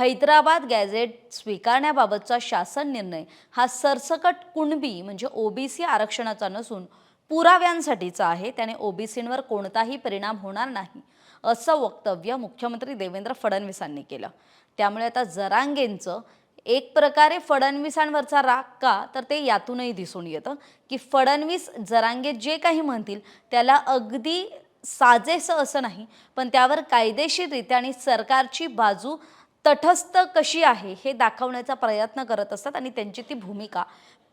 Hyderabad gadget स्वीकारण्याबाबतचा शासन निर्णय हा सरसकट कुणबी म्हणजे ओबीसी आरक्षणाचा नसून पुराव्यांसाठीचा आहे. त्याने ओबीसींवर कोणताही परिणाम होणार नाही असं वक्तव्य मुख्यमंत्री देवेंद्र फडणवीसांनी केलं. त्यामुळे आता जरांगेंचं एक प्रकारे फडणवीसांवरचा राग का तर ते यातूनही दिसून येतं की फडणवीस जरांगे जे काही म्हणतील त्याला अगदी साजेसं असं नाही पण त्यावर कायदेशीररित्या आणि सरकारची बाजू तटस्थ कशी आहे हे दाखवण्याचा प्रयत्न करत असतात आणि त्यांची ती भूमिका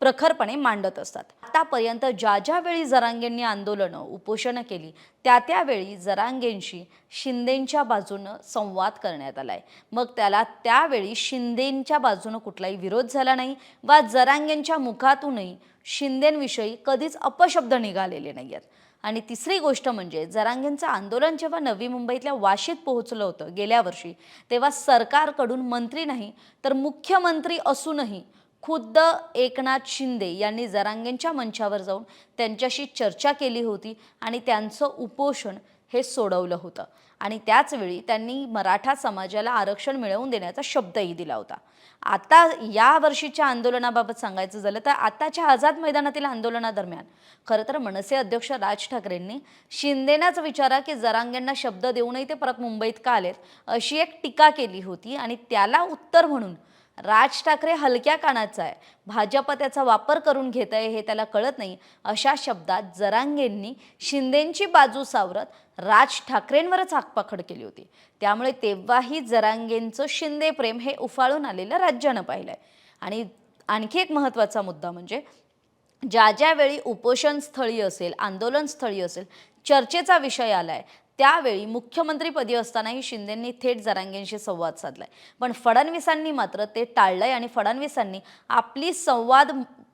प्रखरपणे मांडत असतात. आतापर्यंत ज्या ज्या वेळी जरांगेंनी आंदोलनं उपोषणं केली त्या त्यावेळी जरांगेंशी शिंदेंच्या बाजूनं संवाद करण्यात आलाय. मग त्याला त्यावेळी शिंदेंच्या बाजूनं कुठलाही विरोध झाला नाही वा जरांगेंच्या मुखातूनही शिंदेंविषयी कधीच अपशब्द निघालेले नाही आहेत आणि तिसरी गोष्ट म्हणजे जरांगेंचं आंदोलन जेव्हा नवी मुंबईतल्या वाशीत पोहोचलं होतं गेल्या वर्षी तेव्हा सरकारकडून मंत्री नाही तर मुख्यमंत्री असूनही खुद्द एकनाथ शिंदे यांनी जरांगेंच्या मंचावर जाऊन त्यांच्याशी चर्चा केली होती आणि त्यांचं उपोषण हे सोडवलं होतं. आणि त्याचवेळी त्यांनी मराठा समाजाला आरक्षण मिळवून देण्याचा शब्दही दिला होता. आता या वर्षीच्या आंदोलनाबाबत सांगायचं झालं तर आताच्या आझाद मैदानातील आंदोलनादरम्यान खरं तर मनसे अध्यक्ष राज ठाकरेंनी शिंदेनाच विचारा की जरांगेंना शब्द देऊनही ते परत मुंबईत का आलेत अशी एक टीका केली होती आणि त्याला उत्तर म्हणून राज ठाकरे हलक्या कानाचा आहे. भाजप त्याचा वापर करून घेत आहे हे त्याला कळत नाही. अशा शब्दात जरांगेंनी शिंदेंची बाजू सावरत राज ठाकरेंवरच आकपाखड केली होती. त्यामुळे तेव्हाही जरांगेंचं शिंदे प्रेम हे उफाळून आलेलं राज्यानं पाहिलंय. आणि आणखी एक महत्त्वाचा मुद्दा म्हणजे ज्या ज्यावेळी उपोषण स्थळी असेल आंदोलन स्थळी असेल चर्चेचा विषय आलाय त्यावेळी मुख्यमंत्रीपदी असतानाही शिंदेंनी थेट जरांगेंशी संवाद साधलाय. पण फडणवीसांनी मात्र ते टाळलंय आणि फडणवीसांनी आपली संवाद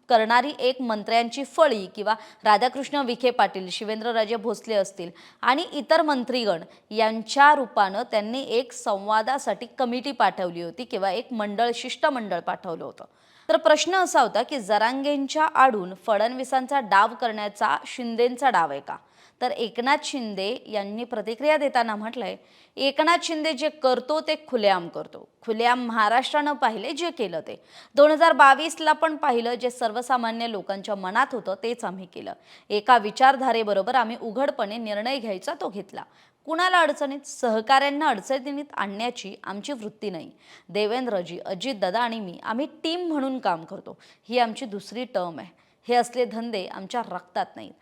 करणारी एक मंत्र्यांची फळी किंवा राधाकृष्ण विखे पाटील शिवेंद्रराजे भोसले असतील आणि इतर मंत्रीगण यांच्या रूपानं त्यांनी एक संवादासाठी कमिटी पाठवली होती किंवा एक मंडळ शिष्टमंडळ पाठवलं होतं. तर प्रश्न असा होता की जरांगेंच्या आडून फडणवीसांचा डाव करण्याचा शिंदेंचा डाव आहे का? तर एकनाथ शिंदे यांनी प्रतिक्रिया देताना म्हटलंय एकनाथ शिंदे जे करतो ते खुलेआम करतो. खुलेआम महाराष्ट्रानं पाहिले जे केलं ते. दोन हजार बावीसला पण पाहिलं जे सर्वसामान्य लोकांच्या मनात होतं तेच आम्ही केलं. एका विचारधारेबरोबर आम्ही उघडपणे निर्णय घ्यायचा तो घेतला. कुणाला अडचणीत? सहकाऱ्यांना अडचणीत आणण्याची आमची वृत्ती नाही. देवेंद्रजी अजितदादा आणि मी आम्ही टीम म्हणून काम करतो. ही आमची दुसरी टर्म आहे. हे असले धंदे आमच्या रक्तात नाहीत.